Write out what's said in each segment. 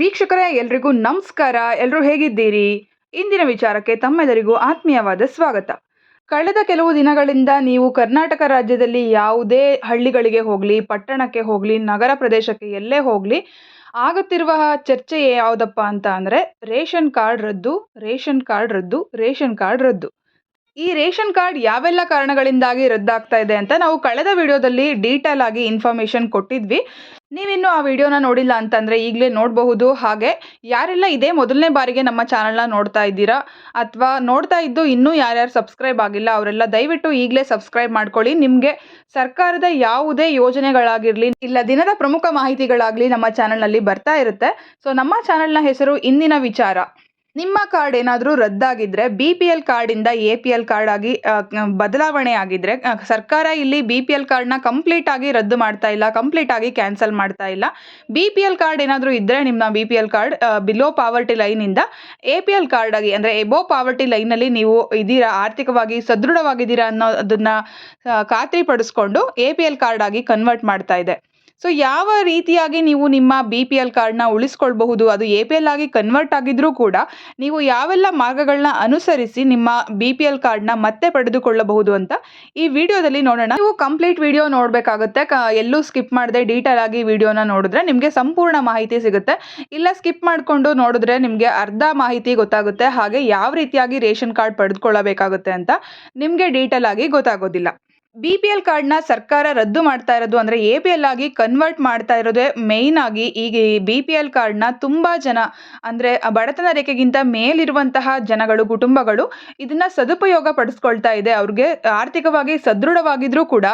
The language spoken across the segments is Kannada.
ವೀಕ್ಷಕರೇ, ಎಲ್ರಿಗೂ ನಮಸ್ಕಾರ. ಎಲ್ಲರೂ ಹೇಗಿದ್ದೀರಿ? ಇಂದಿನ ವಿಚಾರಕ್ಕೆ ತಮ್ಮೆಲ್ಲರಿಗೂ ಆತ್ಮೀಯವಾದ ಸ್ವಾಗತ. ಕಳೆದ ಕೆಲವು ದಿನಗಳಿಂದ ನೀವು ಕರ್ನಾಟಕ ರಾಜ್ಯದಲ್ಲಿ ಯಾವುದೇ ಹಳ್ಳಿಗಳಿಗೆ ಹೋಗಲಿ, ಪಟ್ಟಣಕ್ಕೆ ಹೋಗಲಿ, ನಗರ ಪ್ರದೇಶಕ್ಕೆ ಎಲ್ಲೇ ಹೋಗಲಿ, ಆಗುತ್ತಿರುವ ಚರ್ಚೆ ಯಾವುದಪ್ಪ ಅಂತ ಅಂದರೆ, ರೇಷನ್ ಕಾರ್ಡ್ ರದ್ದು, ರೇಷನ್ ಕಾರ್ಡ್ ರದ್ದು, ರೇಷನ್ ಕಾರ್ಡ್ ರದ್ದು. ಈ ರೇಷನ್ ಕಾರ್ಡ್ ಯಾವೆಲ್ಲ ಕಾರಣಗಳಿಂದಾಗಿ ರದ್ದಾಗ್ತಾ ಇದೆ ಅಂತ ನಾವು ಕಳೆದ ವಿಡಿಯೋದಲ್ಲಿ ಡೀಟೇಲ್ ಆಗಿ ಇನ್ಫಾರ್ಮೇಶನ್ ಕೊಟ್ಟಿದ್ವಿ. ನೀವಿನ್ನೂ ಆ ವಿಡಿಯೋನ ನೋಡಿಲ್ಲ ಅಂತಂದರೆ ಈಗಲೇ ನೋಡಬಹುದು. ಹಾಗೆ ಯಾರೆಲ್ಲ ಇದೇ ಮೊದಲನೇ ಬಾರಿಗೆ ನಮ್ಮ ಚಾನಲ್ನ ನೋಡ್ತಾ ಇದ್ದೀರಾ ಅಥವಾ ನೋಡ್ತಾ ಇದ್ದು ಇನ್ನೂ ಯಾರ್ಯಾರು ಸಬ್ಸ್ಕ್ರೈಬ್ ಆಗಿಲ್ಲ, ಅವರೆಲ್ಲ ದಯವಿಟ್ಟು ಈಗಲೇ ಸಬ್ಸ್ಕ್ರೈಬ್ ಮಾಡ್ಕೊಳ್ಳಿ. ನಿಮಗೆ ಸರ್ಕಾರದ ಯಾವುದೇ ಯೋಜನೆಗಳಾಗಿರಲಿ, ಇಲ್ಲ ದಿನದ ಪ್ರಮುಖ ಮಾಹಿತಿಗಳಾಗಲಿ ನಮ್ಮ ಚಾನಲ್ನಲ್ಲಿ ಬರ್ತಾ ಇರುತ್ತೆ. ಸೊ ನಮ್ಮ ಚಾನಲ್ನ ಹೆಸರು ಇಂದಿನ ವಿಚಾರ. ನಿಮ್ಮ ಕಾರ್ಡ್ ಏನಾದರೂ ರದ್ದಾಗಿದ್ದರೆ ಬಿ ಪಿ ಎಲ್ ಕಾರ್ಡಿಂದ ಎ ಪಿ ಎಲ್ ಕಾರ್ಡ್ ಆಗಿ ಬದಲಾವಣೆ ಆಗಿದ್ರೆ ಸರ್ಕಾರ ಇಲ್ಲಿ ಬಿ ಪಿ ಎಲ್ ಕಾರ್ಡ್ನ ಕಂಪ್ಲೀಟ್ ಆಗಿ ರದ್ದು ಮಾಡ್ತಾ ಇಲ್ಲ ಕಂಪ್ಲೀಟ್ ಆಗಿ ಕ್ಯಾನ್ಸಲ್ ಮಾಡ್ತಾ ಇಲ್ಲ. ಬಿ ಪಿ ಎಲ್ ಕಾರ್ಡ್ ಏನಾದರೂ ಇದ್ದರೆ ನಿಮ್ಮ B P L card below poverty ಲೈನಿಂದ A P L card ಆಗಿ, ಅಂದರೆ ಎಬೋ ಪಾವರ್ಟಿ ಲೈನಲ್ಲಿ ನೀವು ಇದ್ದೀರಾ ಆರ್ಥಿಕವಾಗಿ ಸದೃಢವಾಗಿದ್ದೀರಾ ಅನ್ನೋದನ್ನ ಖಾತ್ರಿಪಡಿಸ್ಕೊಂಡು ಎ ಪಿ ಎಲ್ ಕಾರ್ಡ್ ಆಗಿ ಕನ್ವರ್ಟ್ ಮಾಡ್ತಾ ಇದೆ. ಸೊ ಯಾವ ರೀತಿಯಾಗಿ ನೀವು ನಿಮ್ಮ ಬಿ ಪಿ ಎಲ್ ಕಾರ್ಡ್ನ ಉಳಿಸ್ಕೊಳ್ಬಹುದು? ಅದು ಎ ಪಿ ಎಲ್ ಆಗಿ ಕನ್ವರ್ಟ್ ಆಗಿದ್ರೂ ಕೂಡ ನೀವು ಯಾವೆಲ್ಲ ಮಾರ್ಗಗಳನ್ನ ಅನುಸರಿಸಿ ನಿಮ್ಮ ಬಿ ಪಿ ಎಲ್ ಕಾರ್ಡ್ನ ಮತ್ತೆ ಪಡೆದುಕೊಳ್ಳಬಹುದು ಅಂತ ಈ ವಿಡಿಯೋದಲ್ಲಿ ನೋಡೋಣ. ನೀವು ಕಂಪ್ಲೀಟ್ ವಿಡಿಯೋ ನೋಡಬೇಕಾಗುತ್ತೆ. ಎಲ್ಲೂ ಸ್ಕಿಪ್ ಮಾಡದೆ ಡೀಟೇಲ್ ಆಗಿ ವಿಡಿಯೋನ ನೋಡಿದ್ರೆ ನಿಮಗೆ ಸಂಪೂರ್ಣ ಮಾಹಿತಿ ಸಿಗುತ್ತೆ. ಇಲ್ಲ ಸ್ಕಿಪ್ ಮಾಡಿಕೊಂಡು ನೋಡಿದ್ರೆ ನಿಮಗೆ ಅರ್ಧ ಮಾಹಿತಿ ಗೊತ್ತಾಗುತ್ತೆ. ಹಾಗೆ ಯಾವ ರೀತಿಯಾಗಿ ರೇಷನ್ ಕಾರ್ಡ್ ಪಡೆದುಕೊಳ್ಳಬೇಕಾಗುತ್ತೆ ಅಂತ ನಿಮಗೆ ಡೀಟೇಲ್ ಆಗಿ ಗೊತ್ತಾಗೋದಿಲ್ಲ. ಬಿ ಪಿ ಎಲ್ ಕಾರ್ಡ್ನ ಸರ್ಕಾರ ರದ್ದು ಮಾಡ್ತಾ ಇರೋದು ಅಂದರೆ ಎ ಪಿ ಎಲ್ ಆಗಿ ಕನ್ವರ್ಟ್ ಮಾಡ್ತಾ ಇರೋದೇ ಮೇಯ್ನ್ ಆಗಿ ಈಗ ಈ ಬಿ ಪಿ ಎಲ್ ಕಾರ್ಡ್ನ ತುಂಬ ಜನ ಅಂದರೆ ಬಡತನ ರೇಖೆಗಿಂತ ಮೇಲಿರುವಂತಹ ಜನಗಳು, ಕುಟುಂಬಗಳು ಇದನ್ನ ಸದುಪಯೋಗ ಪಡಿಸ್ಕೊಳ್ತಾ ಇದೆ. ಅವ್ರಿಗೆ ಆರ್ಥಿಕವಾಗಿ ಸದೃಢವಾಗಿದ್ರೂ ಕೂಡ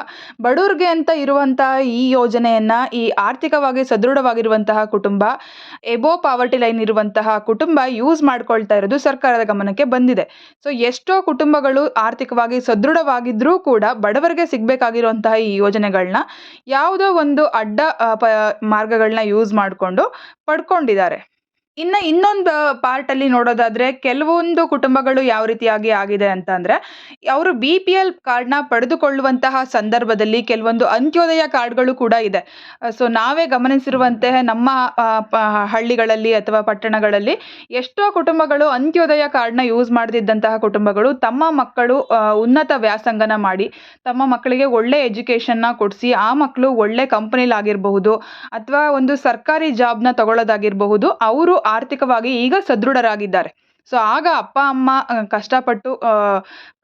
ಬಡವ್ರಿಗೆ ಅಂತ ಇರುವಂತಹ ಈ ಯೋಜನೆಯನ್ನು, ಈ ಆರ್ಥಿಕವಾಗಿ ಸದೃಢವಾಗಿರುವಂತಹ ಕುಟುಂಬ ಎಬೋ ಪಾವರ್ಟಿ ಲೈನ್ ಇರುವಂತಹ ಕುಟುಂಬ ಯೂಸ್ ಮಾಡ್ಕೊಳ್ತಾ ಇರೋದು ಸರ್ಕಾರದ ಗಮನಕ್ಕೆ ಬಂದಿದೆ. ಸೊ ಎಷ್ಟೋ ಕುಟುಂಬಗಳು ಆರ್ಥಿಕವಾಗಿ ಸದೃಢವಾಗಿದ್ರೂ ಕೂಡ ಬಡವರಿಗೆ ಸಿಗಬೇಕಾಗಿರುವಂತಹ ಈ ಯೋಜನೆಗಳನ್ನ ಯಾವುದೋ ಒಂದು ಅಡ್ಡ ಪ ಮಾರ್ಗಗಳನ್ನ ಯೂಸ್ ಮಾಡಿಕೊಂಡು ಪಡ್ಕೊಂಡಿದ್ದಾರೆ. ಇನ್ನು ಇನ್ನೊಂದು ಪಾರ್ಟಲ್ಲಿ ನೋಡೋದಾದರೆ ಕೆಲವೊಂದು ಕುಟುಂಬಗಳು ಯಾವ ರೀತಿಯಾಗಿ ಆಗಿದೆ ಅಂತ ಅಂದರೆ, ಅವರು ಬಿ ಪಿ ಎಲ್ ಕಾರ್ಡ್ನ ಪಡೆದುಕೊಳ್ಳುವಂತಹ ಸಂದರ್ಭದಲ್ಲಿ ಕೆಲವೊಂದು ಅಂತ್ಯೋದಯ ಕಾರ್ಡ್ಗಳು ಕೂಡ ಇದೆ. ಸೊ ನಾವೇ ಗಮನಿಸಿರುವಂತೆ ನಮ್ಮ ಹಳ್ಳಿಗಳಲ್ಲಿ ಅಥವಾ ಪಟ್ಟಣಗಳಲ್ಲಿ ಎಷ್ಟೋ ಕುಟುಂಬಗಳು ಅಂತ್ಯೋದಯ ಕಾರ್ಡ್ನ ಯೂಸ್ ಮಾಡದಿದ್ದಂತಹ ಕುಟುಂಬಗಳು ತಮ್ಮ ಮಕ್ಕಳು ಉನ್ನತ ವ್ಯಾಸಂಗನ ಮಾಡಿ ತಮ್ಮ ಮಕ್ಕಳಿಗೆ ಒಳ್ಳೆ ಎಜುಕೇಷನ್ನ ಕೊಡಿಸಿ ಆ ಮಕ್ಕಳು ಒಳ್ಳೆ ಕಂಪನಿಲಾಗಿರಬಹುದು ಅಥವಾ ಒಂದು ಸರ್ಕಾರಿ ಜಾಬ್ನ ತಗೊಳ್ಳೋದಾಗಿರಬಹುದು, ಅವರು ಆರ್ಥಿಕವಾಗಿ ಈಗ ಸದೃಢರಾಗಿದ್ದಾರೆ. ಸೊ ಆಗ ಅಪ್ಪ, ಅಮ್ಮ ಕಷ್ಟಪಟ್ಟು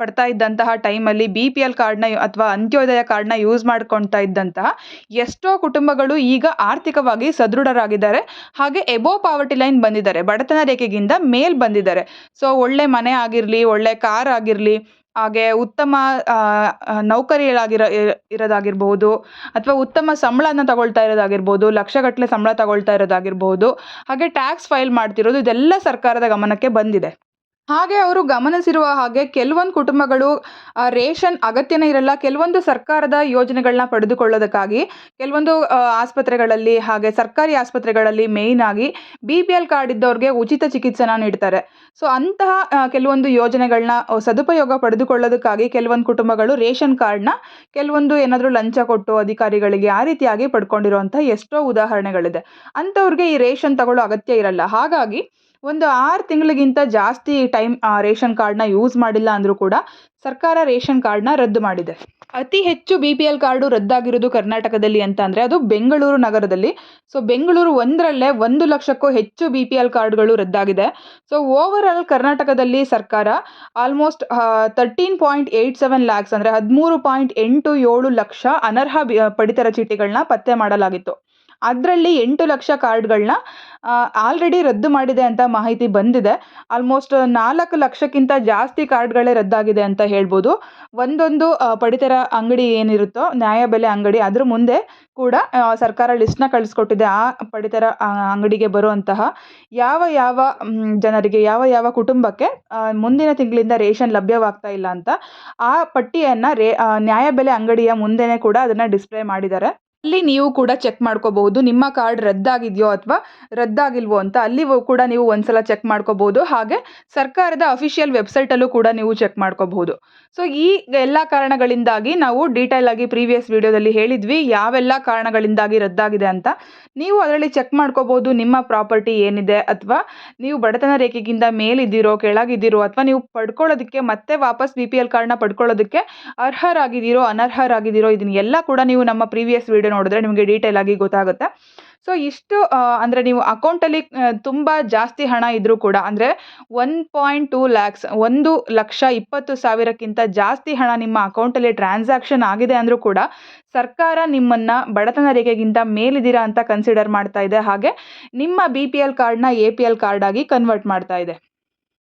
ಪಡ್ತಾ ಇದ್ದಂತಹ ಟೈಮಲ್ಲಿ ಬಿ ಪಿ ಎಲ್ ಕಾರ್ಡ್ನ ಅಥವಾ ಅಂತ್ಯೋದಯ ಕಾರ್ಡ್ನ ಯೂಸ್ ಮಾಡ್ಕೊಳ್ತಾ ಇದ್ದಂತಹ ಎಷ್ಟೋ ಕುಟುಂಬಗಳು ಈಗ ಆರ್ಥಿಕವಾಗಿ ಸದೃಢರಾಗಿದ್ದಾರೆ. ಹಾಗೆ ಎಬೋ ಪಾವರ್ಟಿ ಲೈನ್ ಬಂದಿದ್ದಾರೆ. ಬಡತನ ರೇಖೆಗಿಂತ ಮೇಲ್ ಬಂದಿದ್ದಾರೆ. ಸೊ ಒಳ್ಳೆ ಮನೆ ಆಗಿರಲಿ, ಒಳ್ಳೆ ಕಾರ್ ಆಗಿರಲಿ ಹಾಗೆ ಉತ್ತಮ ನೌಕರಿಗಳಾಗಿರೋ ಇರ- ಇರೋದಾಗಿರ್ಬಹುದು ಅಥವಾ ಉತ್ತಮ ಸಂಬಳನ ತಗೊಳ್ತಾ ಇರೋದಾಗಿರ್ಬೋದು, ಲಕ್ಷಗಟ್ಟಲೆ ಸಂಬಳ ತಗೊಳ್ತಾ ಇರೋದಾಗಿರ್ಬೋದು, ಹಾಗೆ ಟ್ಯಾಕ್ಸ್ ಫೈಲ್ ಮಾಡ್ತಿರೋದು ಇದೆಲ್ಲ ಸರ್ಕಾರದ ಗಮನಕ್ಕೆ ಬಂದಿದೆ. ಹಾಗೆ ಅವರು ಗಮನಿಸಿರುವ ಹಾಗೆ ಕೆಲವೊಂದು ಕುಟುಂಬಗಳು ರೇಷನ್ ಅಗತ್ಯನೇ ಇರಲ್ಲ. ಕೆಲವೊಂದು ಸರ್ಕಾರದ ಯೋಜನೆಗಳನ್ನ ಪಡೆದುಕೊಳ್ಳೋದಕ್ಕಾಗಿ, ಕೆಲವೊಂದು ಆಸ್ಪತ್ರೆಗಳಲ್ಲಿ ಹಾಗೆ ಸರ್ಕಾರಿ ಆಸ್ಪತ್ರೆಗಳಲ್ಲಿ ಮೇಯ್ನ್ ಆಗಿ ಬಿ ಪಿ ಎಲ್ ಕಾರ್ಡ್ ಇದ್ದವ್ರಿಗೆ ಉಚಿತ ಚಿಕಿತ್ಸೆನ ನೀಡ್ತಾರೆ. ಸೊ ಅಂತಹ ಕೆಲವೊಂದು ಯೋಜನೆಗಳನ್ನ ಸದುಪಯೋಗ ಪಡೆದುಕೊಳ್ಳೋದಕ್ಕಾಗಿ ಕೆಲವೊಂದು ಕುಟುಂಬಗಳು ರೇಷನ್ ಕಾರ್ಡ್ನ ಕೆಲವೊಂದು ಏನಾದರೂ ಲಂಚ ಕೊಟ್ಟು ಅಧಿಕಾರಿಗಳಿಗೆ ಆ ರೀತಿಯಾಗಿ ಪಡ್ಕೊಂಡಿರುವಂಥ ಎಷ್ಟೋ ಉದಾಹರಣೆಗಳಿದೆ. ಅಂಥವ್ರಿಗೆ ಈ ರೇಷನ್ ತಗೊಳ್ಳೋ ಅಗತ್ಯ ಇರಲ್ಲ. ಹಾಗಾಗಿ ಒಂದು ಆರು ತಿಂಗಳಿಗಿಂತ ಜಾಸ್ತಿ ಟೈಮ್ ರೇಷನ್ ಕಾರ್ಡ್ನ ಯೂಸ್ ಮಾಡಿಲ್ಲ ಅಂದರೂ ಕೂಡ ಸರ್ಕಾರ ರೇಷನ್ ಕಾರ್ಡ್ನ ರದ್ದು ಮಾಡಿದೆ. ಅತಿ ಹೆಚ್ಚು ಬಿ ಪಿ ಎಲ್ ಕಾರ್ಡು ರದ್ದಾಗಿರೋದು ಕರ್ನಾಟಕದಲ್ಲಿ ಅಂತ ಅಂದರೆ ಅದು ಬೆಂಗಳೂರು ನಗರದಲ್ಲಿ. ಸೊ, ಬೆಂಗಳೂರು ಒಂದರಲ್ಲೇ ಒಂದು ಲಕ್ಷಕ್ಕೂ ಹೆಚ್ಚು ಬಿ ಪಿ ಎಲ್ ಕಾರ್ಡ್ಗಳು ರದ್ದಾಗಿದೆ. ಸೊ ಓವರ್ ಆಲ್ ಕರ್ನಾಟಕದಲ್ಲಿ ಸರ್ಕಾರ almost thirteen point eight seven lakhs ಅಂದರೆ ಹದಿಮೂರು ಪಾಯಿಂಟ್ ಎಂಟು ಏಳು ಲಕ್ಷ ಅನರ್ಹ ಪಡಿತರ ಚೀಟಿಗಳನ್ನ ಪತ್ತೆ ಮಾಡಲಾಗಿತ್ತು. ಅದರಲ್ಲಿ ಎಂಟು ಲಕ್ಷ ಕಾರ್ಡ್ಗಳನ್ನ ಆಲ್ರೆಡಿ ರದ್ದು ಮಾಡಿದೆ ಅಂತ ಮಾಹಿತಿ ಬಂದಿದೆ. ಆಲ್ಮೋಸ್ಟ್ ನಾಲ್ಕು ಲಕ್ಷಕ್ಕಿಂತ ಜಾಸ್ತಿ ಕಾರ್ಡ್ಗಳೇ ರದ್ದಾಗಿದೆ ಅಂತ ಹೇಳ್ಬೋದು. ಒಂದೊಂದು ಪಡಿತರ ಅಂಗಡಿ ಏನಿರುತ್ತೋ ನ್ಯಾಯಬೆಲೆ ಅಂಗಡಿ, ಅದ್ರ ಮುಂದೆ ಕೂಡ ಸರ್ಕಾರ ಲಿಸ್ಟ್ನ ಕಳಿಸ್ಕೊಟ್ಟಿದೆ. ಆ ಪಡಿತರ ಅಂಗಡಿಗೆ ಬರುವಂತಹ ಯಾವ ಯಾವ ಜನರಿಗೆ, ಯಾವ ಯಾವ ಕುಟುಂಬಕ್ಕೆ ಮುಂದಿನ ತಿಂಗಳಿಂದ ರೇಷನ್ ಲಭ್ಯವಾಗ್ತಾ ಇಲ್ಲ ಅಂತ ಆ ಪಟ್ಟಿಯನ್ನು ರೇ ನ್ಯಾಯಬೆಲೆ ಅಂಗಡಿಯ ಮುಂದೆನೇ ಕೂಡ ಅದನ್ನು ಡಿಸ್ಪ್ಲೇ ಮಾಡಿದ್ದಾರೆ. ಅಲ್ಲಿ ನೀವು ಕೂಡ ಚೆಕ್ ಮಾಡ್ಕೋಬಹುದು. ನಿಮ್ಮ ಕಾರ್ಡ್ ರದ್ದಾಗಿದೆಯೋ ಅಥವಾ ರದ್ದಾಗಿಲ್ವೋ ಅಂತ ಅಲ್ಲಿ ಕೂಡ ನೀವು ಒಂದ್ಸಲ ಚೆಕ್ ಮಾಡ್ಕೋಬಹುದು. ಹಾಗೆ ಸರ್ಕಾರದ ಅಫಿಷಿಯಲ್ ವೆಬ್ಸೈಟಲ್ಲೂ ಕೂಡ ನೀವು ಚೆಕ್ ಮಾಡ್ಕೋಬಹುದು. ಸೊ ಈ ಎಲ್ಲ ಕಾರಣಗಳಿಂದಾಗಿ ನಾವು ಡೀಟೇಲ್ ಆಗಿ ಪ್ರೀವಿಯಸ್ ವಿಡಿಯೋದಲ್ಲಿ ಹೇಳಿದ್ವಿ ಯಾವೆಲ್ಲ ಕಾರಣಗಳಿಂದಾಗಿ ರದ್ದಾಗಿದೆ ಅಂತ. ನೀವು ಅದರಲ್ಲಿ ಚೆಕ್ ಮಾಡ್ಕೋಬಹುದು ನಿಮ್ಮ ಪ್ರಾಪರ್ಟಿ ಏನಿದೆ ಅಥವಾ ನೀವು ಬಡತನ ರೇಖೆಗಿಂತ ಮೇಲಿದ್ದೀರೋ, ಕೆಳಗಿದ್ದೀರೋ ಅಥವಾ ನೀವು ಪಡ್ಕೊಳ್ಳೋದಕ್ಕೆ ಮತ್ತೆ ವಾಪಸ್ ಬಿ ಪಿ ಎಲ್ ಕಾರ್ಡ್ನ ಪಡ್ಕೊಳ್ಳೋದಕ್ಕೆ ಅರ್ಹರಾಗಿದ್ದೀರೋ, ಅನರ್ಹರಾಗಿದ್ದೀರೋ ಇದನ್ನೆಲ್ಲ ಕೂಡ ನೀವು ನಮ್ಮ ಪ್ರೀವಿಯಸ್ ವಿಡಿಯೋ ನೋಡಿದ್ರೆ ನಿಮಗೆ ಡೀಟೇಲ್ ಆಗಿ ಗೊತ್ತಾಗುತ್ತೆ. ಸೊ ಇಷ್ಟು ಅಂದರೆ ನೀವು ಅಕೌಂಟಲ್ಲಿ ತುಂಬ ಜಾಸ್ತಿ ಹಣ ಇದ್ದರೂ ಕೂಡ, ಅಂದರೆ ಒನ್ ಪಾಯಿಂಟ್ ಟೂ ಲ್ಯಾಕ್ಸ್ ಒಂದು ಲಕ್ಷ ಇಪ್ಪತ್ತು ಸಾವಿರಕ್ಕಿಂತ ಜಾಸ್ತಿ ಹಣ ನಿಮ್ಮ ಅಕೌಂಟಲ್ಲಿ ಟ್ರಾನ್ಸಾಕ್ಷನ್ ಆಗಿದೆ ಅಂದರೂ ಕೂಡ, ಸರ್ಕಾರ ನಿಮ್ಮನ್ನು ಬಡತನ ರೇಖೆಗಿಂತ ಮೇಲಿದ್ದೀರಾ ಅಂತ ಕನ್ಸಿಡರ್ ಮಾಡ್ತಾ ಇದೆ. ಹಾಗೆ ನಿಮ್ಮ ಬಿ ಪಿ ಎಲ್ ಕಾರ್ಡ್ನ ಎ ಪಿ ಎಲ್ ಕಾರ್ಡ್ ಆಗಿ ಕನ್ವರ್ಟ್ ಮಾಡ್ತಾ ಇದೆ.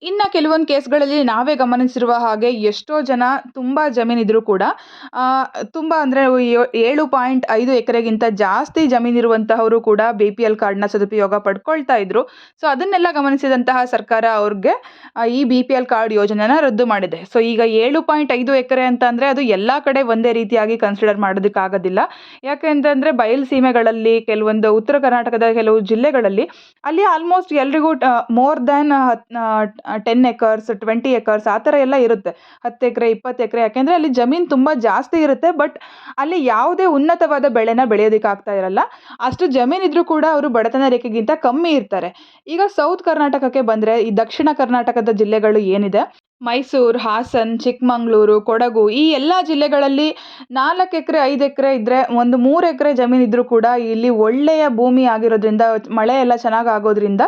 ಇನ್ನು ಕೆಲವೊಂದು ಕೇಸ್ಗಳಲ್ಲಿ ನಾವೇ ಗಮನಿಸಿರುವ ಹಾಗೆ ಎಷ್ಟೋ ಜನ ತುಂಬ ಜಮೀನಿದ್ರೂ ಕೂಡ ತುಂಬ ಅಂದರೆ ಏಳು ಪಾಯಿಂಟ್ ಐದು ಎಕರೆಗಿಂತ ಜಾಸ್ತಿ ಜಮೀನಿರುವಂತಹವರು ಕೂಡ ಬಿ ಪಿ ಎಲ್ ಕಾರ್ಡ್ನ ಸದುಪಯೋಗ ಪಡ್ಕೊಳ್ತಾ ಇದ್ರು. ಸೊ, ಅದನ್ನೆಲ್ಲ ಗಮನಿಸಿದಂತಹ ಸರ್ಕಾರ ಅವ್ರಿಗೆ ಈ ಬಿ ಪಿ ಎಲ್ ಕಾರ್ಡ್ ಯೋಜನೆನ ರದ್ದು ಮಾಡಿದೆ. ಸೊ, ಈಗ ಏಳು ಪಾಯಿಂಟ್ ಐದು ಎಕರೆ ಅಂತ ಅಂದರೆ ಅದು ಎಲ್ಲ ಕಡೆ ಒಂದೇ ರೀತಿಯಾಗಿ ಕನ್ಸಿಡರ್ ಮಾಡೋದಕ್ಕಾಗೋದಿಲ್ಲ. ಯಾಕೆ ಅಂತಂದರೆ ಬಯಲು ಸೀಮೆಗಳಲ್ಲಿ, ಕೆಲವೊಂದು ಉತ್ತರ ಕರ್ನಾಟಕದ ಕೆಲವು ಜಿಲ್ಲೆಗಳಲ್ಲಿ, ಅಲ್ಲಿ ಆಲ್ಮೋಸ್ಟ್ ಎಲ್ರಿಗೂ more than ten acres twenty acres ಆ ಥರ ಎಲ್ಲ ಇರುತ್ತೆ. ಹತ್ತು ಎಕರೆ, ಇಪ್ಪತ್ತು ಎಕರೆ, ಯಾಕೆಂದರೆ ಅಲ್ಲಿ ಜಮೀನು ತುಂಬ ಜಾಸ್ತಿ ಇರುತ್ತೆ ಬಟ್ ಅಲ್ಲಿ ಯಾವುದೇ ಉನ್ನತವಾದ ಬೆಳೆನ ಬೆಳೆಯೋದಕ್ಕಾಗ್ತಾ ಇರಲ್ಲ. ಅಷ್ಟು ಜಮೀನಿದ್ರೂ ಕೂಡ ಅವರು ಬಡತನ ರೇಖೆಗಿಂತ ಕಮ್ಮಿ ಇರ್ತಾರೆ. ಈಗ ಸೌತ್ ಕರ್ನಾಟಕಕ್ಕೆ ಬಂದರೆ ಈ ದಕ್ಷಿಣ ಕರ್ನಾಟಕದ ಜಿಲ್ಲೆಗಳು ಏನಿದೆ? ಮೈಸೂರು, ಹಾಸನ್, ಚಿಕ್ಕಮಗಳೂರು, ಕೊಡಗು ಈ ಎಲ್ಲ ಜಿಲ್ಲೆಗಳಲ್ಲಿ ನಾಲ್ಕು ಎಕರೆ, ಐದು ಎಕರೆ ಇದ್ದರೆ ಒಂದು ಮೂರು ಎಕರೆ ಜಮೀನಿದ್ರೂ ಕೂಡ ಇಲ್ಲಿ ಒಳ್ಳೆಯ ಭೂಮಿ ಆಗಿರೋದ್ರಿಂದ ಮಳೆ ಎಲ್ಲ ಚೆನ್ನಾಗಿ ಆಗೋದ್ರಿಂದ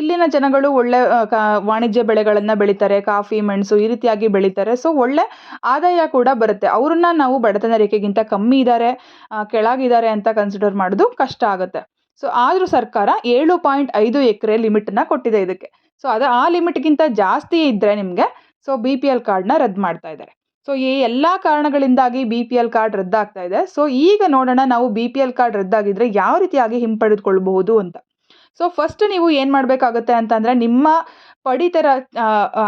ಇಲ್ಲಿನ ಜನಗಳು ಒಳ್ಳೆ ಕ, ವಾಣಿಜ್ಯ ಬೆಳೆಗಳನ್ನು ಬೆಳೀತಾರೆ, ಕಾಫಿ, ಮೆಣಸು ಈ ರೀತಿಯಾಗಿ ಬೆಳೀತಾರೆ. ಸೊ ಒಳ್ಳೆ ಆದಾಯ ಕೂಡ ಬರುತ್ತೆ. ಅವ್ರನ್ನ ನಾವು ಬಡತನ ರೇಖೆಗಿಂತ ಕಮ್ಮಿ ಇದ್ದಾರೆ ಕೆಳಗಿದ್ದಾರೆ ಅಂತ ಕನ್ಸಿಡರ್ ಮಾಡೋದು ಕಷ್ಟ ಆಗುತ್ತೆ. ಸೊ ಆದರೂ ಸರ್ಕಾರ ಏಳು ಪಾಯಿಂಟ್ ಐದು ಎಕರೆ ಲಿಮಿಟನ್ನು ಕೊಟ್ಟಿದೆ ಇದಕ್ಕೆ. ಸೊ ಅದು, ಆ ಲಿಮಿಟ್ಗಿಂತ ಜಾಸ್ತಿ ಇದ್ದರೆ ನಿಮಗೆ ಸೊ ಬಿ ಪಿ ಎಲ್ ಕಾರ್ಡ್ನ ರದ್ದು ಮಾಡ್ತಾ ಇದ್ದಾರೆ. ಸೊ ಈ ಎಲ್ಲ ಕಾರಣಗಳಿಂದಾಗಿ ಬಿ ಪಿ ಎಲ್ ಕಾರ್ಡ್ ರದ್ದಾಗ್ತಾ ಇದೆ. ಸೊ ಈಗ ನೋಡೋಣ ನಾವು ಬಿ ಪಿ ಎಲ್ ಕಾರ್ಡ್ ರದ್ದಾಗಿದ್ರೆ ಯಾವ ರೀತಿಯಾಗಿ ಹಿಂಪಡೆದುಕೊಳ್ಬಹುದು ಅಂತ. ಸೊ ಫಸ್ಟ್ ನೀವು ಏನು ಮಾಡಬೇಕಾಗುತ್ತೆ ಅಂತಂದರೆ ನಿಮ್ಮ ಪಡಿತರ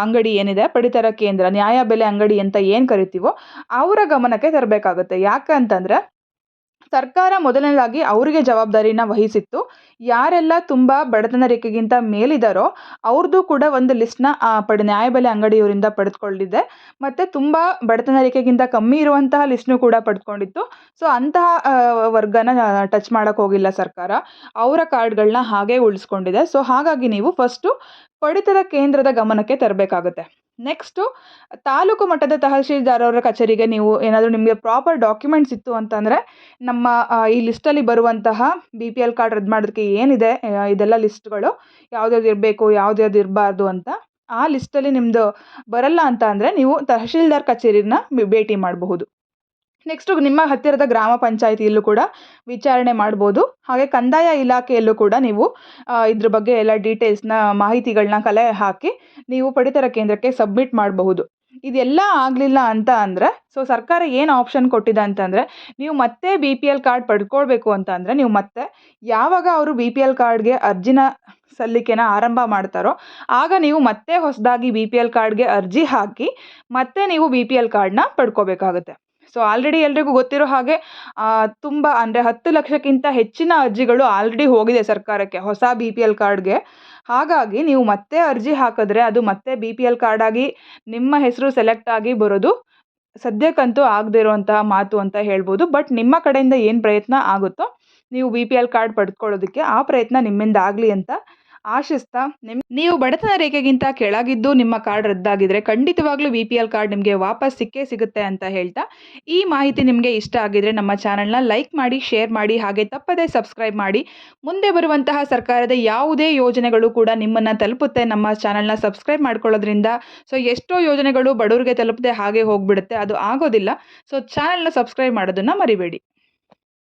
ಅಂಗಡಿ ಏನಿದೆ? ಪಡಿತರ ಕೇಂದ್ರ ನ್ಯಾಯಬೆಲೆ ಅಂಗಡಿ ಅಂತ ಏನು ಕರಿತೀವೋ ಅವರ ಗಮನಕ್ಕೆ ತರಬೇಕಾಗುತ್ತೆ. ಯಾಕಂತಂದರೆ ಸರ್ಕಾರ ಮೊದಲನೇದಾಗಿ ಅವರಿಗೆ ಜವಾಬ್ದಾರಿನ ವಹಿಸಿತ್ತು. ಯಾರೆಲ್ಲ ತುಂಬ ಬಡತನ ರೇಖೆಗಿಂತ ಮೇಲಿದ್ದಾರೋ ಅವ್ರದ್ದು ಕೂಡ ಒಂದು ಲಿಸ್ಟ್ನ ಪಡೆ, ನ್ಯಾಯಬೆಲೆ ಅಂಗಡಿಯವರಿಂದ ಪಡೆದುಕೊಂಡಿದೆ ಮತ್ತು ತುಂಬ ಬಡತನ ರೇಖೆಗಿಂತ ಕಮ್ಮಿ ಇರುವಂತಹ ಲಿಸ್ಟ್ನೂ ಕೂಡ ಪಡೆದುಕೊಂಡಿತ್ತು ಸೊ, ಅಂತಹ ವರ್ಗನ ಟಚ್ ಮಾಡೋಕ್ಕೆ ಹೋಗಿಲ್ಲ ಸರ್ಕಾರ. ಅವರ ಕಾರ್ಡ್ಗಳನ್ನ ಹಾಗೇ ಉಳಿಸ್ಕೊಂಡಿದೆ. ಸೊ, ಹಾಗಾಗಿ ನೀವು ಫಸ್ಟು ಪಡಿತರ ಕೇಂದ್ರದ ಗಮನಕ್ಕೆ ತರಬೇಕಾಗುತ್ತೆ. ನೆಕ್ಸ್ಟು ತಾಲೂಕು ಮಟ್ಟದ ತಹಶೀಲ್ದಾರರ ಕಚೇರಿಗೆ ನೀವು ಏನಾದರೂ ನಿಮಗೆ ಪ್ರಾಪರ್ ಡಾಕ್ಯುಮೆಂಟ್ಸ್ ಇತ್ತು ಅಂತಂದರೆ ನಮ್ಮ ಈ ಲಿಸ್ಟಲ್ಲಿ ಬರುವಂತಹ ಬಿ ಪಿ ಎಲ್ ಕಾರ್ಡ್ ರದ್ದು ಮಾಡೋದಕ್ಕೆ ಏನಿದೆ ಇದೆಲ್ಲ ಲಿಸ್ಟ್ಗಳು ಯಾವ್ದ್ಯಾವ್ದು ಇರಬೇಕು, ಯಾವ್ದ್ಯಾವ್ದು ಇರಬಾರ್ದು ಅಂತ ಆ ಲಿಸ್ಟಲ್ಲಿ ನಿಮ್ಮದು ಬರಲ್ಲ ಅಂತ ಅಂದರೆ ನೀವು ತಹಶೀಲ್ದಾರ್ ಕಚೇರಿನ ಭೇಟಿ ಮಾಡಬಹುದು. ನೆಕ್ಸ್ಟು ನಿಮ್ಮ ಹತ್ತಿರದ ಗ್ರಾಮ ಪಂಚಾಯಿತಿಯಲ್ಲೂ ಕೂಡ ವಿಚಾರಣೆ ಮಾಡ್ಬೋದು. ಹಾಗೆ ಕಂದಾಯ ಇಲಾಖೆಯಲ್ಲೂ ಕೂಡ ನೀವು ಇದ್ರ ಬಗ್ಗೆ ಎಲ್ಲ ಡೀಟೇಲ್ಸ್ನ ಮಾಹಿತಿಗಳನ್ನ ಕಲೆ ಹಾಕಿ ನೀವು ಪಡಿತರ ಕೇಂದ್ರಕ್ಕೆ ಸಬ್ಮಿಟ್ ಮಾಡಬಹುದು. ಇದೆಲ್ಲ ಆಗಲಿಲ್ಲ ಅಂತ ಅಂದರೆ ಸೊ ಸರ್ಕಾರ ಏನು ಆಪ್ಷನ್ ಕೊಟ್ಟಿದೆ ಅಂತಂದರೆ ನೀವು ಮತ್ತೆ ಬಿ ಪಿ ಎಲ್ ಕಾರ್ಡ್ ಪಡ್ಕೊಳ್ಬೇಕು ಅಂತ ಅಂದರೆ, ನೀವು ಮತ್ತೆ ಯಾವಾಗ ಅವರು ಬಿ ಪಿ ಎಲ್ ಕಾರ್ಡ್ಗೆ ಅರ್ಜಿನ ಸಲ್ಲಿಕೆನ ಆರಂಭ ಮಾಡ್ತಾರೋ, ಆಗ ನೀವು ಮತ್ತೆ ಹೊಸದಾಗಿ ಬಿ ಪಿ ಎಲ್ ಕಾರ್ಡ್ಗೆ ಅರ್ಜಿ ಹಾಕಿ ಮತ್ತೆ ನೀವು ಬಿ ಪಿ ಎಲ್ ಕಾರ್ಡ್ನ ಪಡ್ಕೋಬೇಕಾಗುತ್ತೆ. ಸೊ ಆಲ್ರೆಡಿ ಎಲ್ರಿಗೂ ಗೊತ್ತಿರೋ ಹಾಗೆ ತುಂಬ ಅಂದರೆ ಹತ್ತು ಲಕ್ಷಕ್ಕಿಂತ ಹೆಚ್ಚಿನ ಅರ್ಜಿಗಳು ಆಲ್ರೆಡಿ ಹೋಗಿದೆ ಸರ್ಕಾರಕ್ಕೆ, ಹೊಸ ಬಿ ಪಿ ಎಲ್ ಕಾರ್ಡ್ಗೆ ಹಾಗಾಗಿ ನೀವು ಮತ್ತೆ ಅರ್ಜಿ ಹಾಕಿದ್ರೆ ಅದು ಮತ್ತೆ ಬಿ ಪಿ ಎಲ್ ಕಾರ್ಡಾಗಿ ನಿಮ್ಮ ಹೆಸರು ಸೆಲೆಕ್ಟ್ ಆಗಿ ಬರೋದು ಸದ್ಯಕ್ಕಂತೂ ಆಗದೇ ಇರುವಂತಹ ಮಾತು ಅಂತ ಹೇಳ್ಬೋದು. ಬಟ್ ನಿಮ್ಮ ಕಡೆಯಿಂದ ಏನು ಪ್ರಯತ್ನ ಆಗುತ್ತೋ, ನೀವು ಬಿ ಪಿ ಎಲ್ ಕಾರ್ಡ್ ಪಡ್ಕೊಳ್ಳೋದಕ್ಕೆ ಆ ಪ್ರಯತ್ನ ನಿಮ್ಮಿಂದ ಆಗಲಿ ಅಂತ ಆಶಿಸ್ತಾ, ನಿಮ್, ನೀವು ಬಡತನ ರೇಖೆಗಿಂತ ಕೆಳಗಿದ್ದು ನಿಮ್ಮ ಕಾರ್ಡ್ ರದ್ದಾಗಿದ್ರೆ ಖಂಡಿತವಾಗ್ಲೂ ಬಿ ಪಿ ಎಲ್ ಕಾರ್ಡ್ ನಿಮಗೆ ವಾಪಸ್ ಸಿಕ್ಕೇ ಸಿಗುತ್ತೆ ಅಂತ ಹೇಳ್ತಾ, ಈ ಮಾಹಿತಿ ನಿಮಗೆ ಇಷ್ಟ ಆಗಿದ್ರೆ ನಮ್ಮ ಚಾನಲ್ನ ಲೈಕ್ ಮಾಡಿ, ಶೇರ್ ಮಾಡಿ, ಹಾಗೆ ತಪ್ಪದೇ ಸಬ್ಸ್ಕ್ರೈಬ್ ಮಾಡಿ. ಮುಂದೆ ಬರುವಂತಹ ಸರ್ಕಾರದ ಯಾವುದೇ ಯೋಜನೆಗಳು ಕೂಡ ನಿಮ್ಮನ್ನು ತಲುಪುತ್ತೆ. ನಮ್ಮ ಚಾನಲ್ನ ಸಬ್ಸ್ಕ್ರೈಬ್ ಮಾಡ್ಕೊಳ್ಳೋದ್ರಿಂದ ಸೊ ಎಷ್ಟೋ ಯೋಜನೆಗಳು ಬಡವರಿಗೆ ತಲುಪದೆ ಹಾಗೆ ಹೋಗ್ಬಿಡುತ್ತೆ. ಅದು ಆಗೋದಿಲ್ಲ. ಸೊ ಚಾನಲ್ನ ಸಬ್ಸ್ಕ್ರೈಬ್ ಮಾಡೋದನ್ನು ಮರಿಬೇಡಿ.